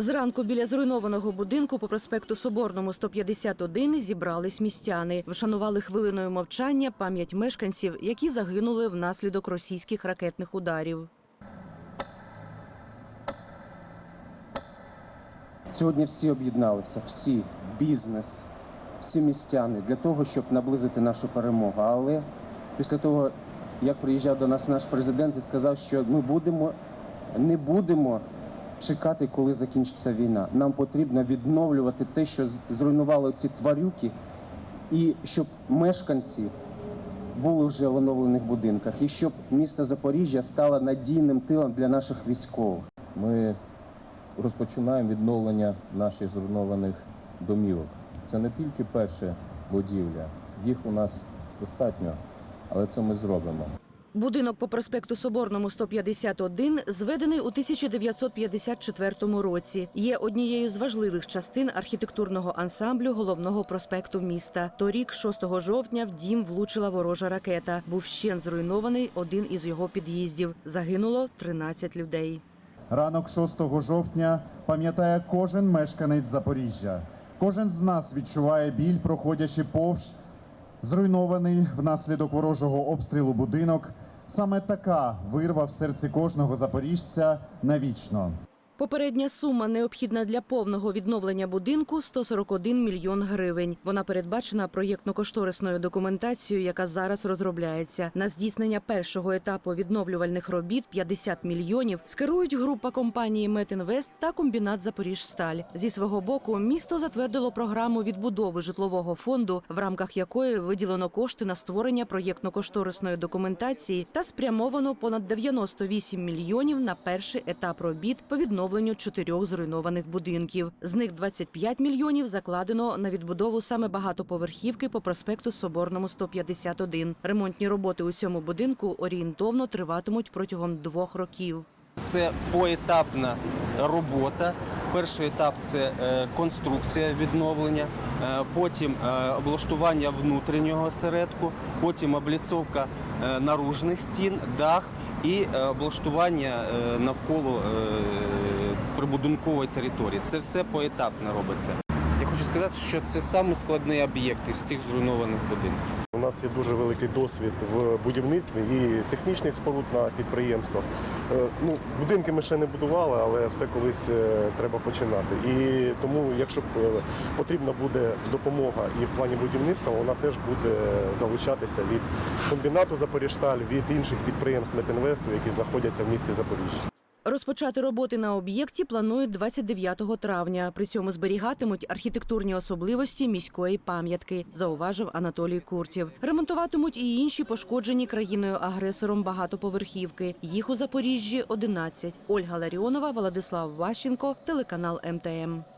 Зранку біля зруйнованого будинку по проспекту Соборному 151 зібрались містяни. Вшанували хвилиною мовчання пам'ять мешканців, які загинули внаслідок російських ракетних ударів. Сьогодні всі об'єдналися, всі, бізнес, всі містяни для того, щоб наблизити нашу перемогу. Але після того, як приїжджав до нас наш президент і сказав, що ми будемо, не будемо чекати, коли закінчиться війна. Нам потрібно відновлювати те, що зруйнували ці тварюки, і щоб мешканці були вже в оновлених будинках, і щоб місто Запоріжжя стало надійним тилом для наших військових. Ми розпочинаємо відновлення наших зруйнованих домівок. Це не тільки перша будівля, їх у нас достатньо, але це ми зробимо. Будинок по проспекту Соборному 151 зведений у 1954 році. Є однією з важливих частин архітектурного ансамблю головного проспекту міста. Торік, 6 жовтня, в дім влучила ворожа ракета. Був ще зруйнований один із його під'їздів. Загинуло 13 людей. Ранок 6 жовтня пам'ятає кожен мешканець Запоріжжя. Кожен з нас відчуває біль, проходячи повз зруйнований внаслідок ворожого обстрілу будинок. Саме така вирва в серці кожного запоріжця навічно. Попередня сума необхідна для повного відновлення будинку 141 мільйон гривень. Вона передбачена проєктно-кошторисною документацією, яка зараз розробляється. На здійснення першого етапу відновлювальних робіт 50 мільйонів скерують група компанії Метінвест та комбінат Запоріжсталь. Зі свого боку місто затвердило програму відбудови житлового фонду, в рамках якої виділено кошти на створення проєктно-кошторисної документації та спрямовано понад 98 мільйонів на перший етап робіт по відновленню чотирьох зруйнованих будинків. З них 25 мільйонів закладено на відбудову саме багатоповерхівки по проспекту Соборному 151. Ремонтні роботи у цьому будинку орієнтовно триватимуть протягом двох років. Це поетапна робота. Перший етап це е, конструкція відновлення, е, потім е, облаштування внутрішнього осередку, потім обліцовка наружних стін, дах і облаштування навколо прибудинкової території. Це все поетапно робиться. Я хочу сказати, що це самий складний об'єкт із всіх зруйнованих будинків. У нас є дуже великий досвід в будівництві і технічних споруд на підприємствах. Е, Ну, будинки ми ще не будували, але все колись е, треба починати. І тому, якщо е, потрібна буде допомога і в плані будівництва, вона теж буде залучатися від комбінату Запоріжсталь, від інших підприємств Метинвесту, які знаходяться в місті Запоріжжя. Розпочати роботи на об'єкті планують 29 травня. При цьому зберігатимуть архітектурні особливості міської пам'ятки, зауважив Анатолій Куртів. Ремонтуватимуть і інші пошкоджені країною-агресором багатоповерхівки. Їх у Запоріжжі 11. Ольга Ларіонова, Владислав Ващенко, телеканал МТМ.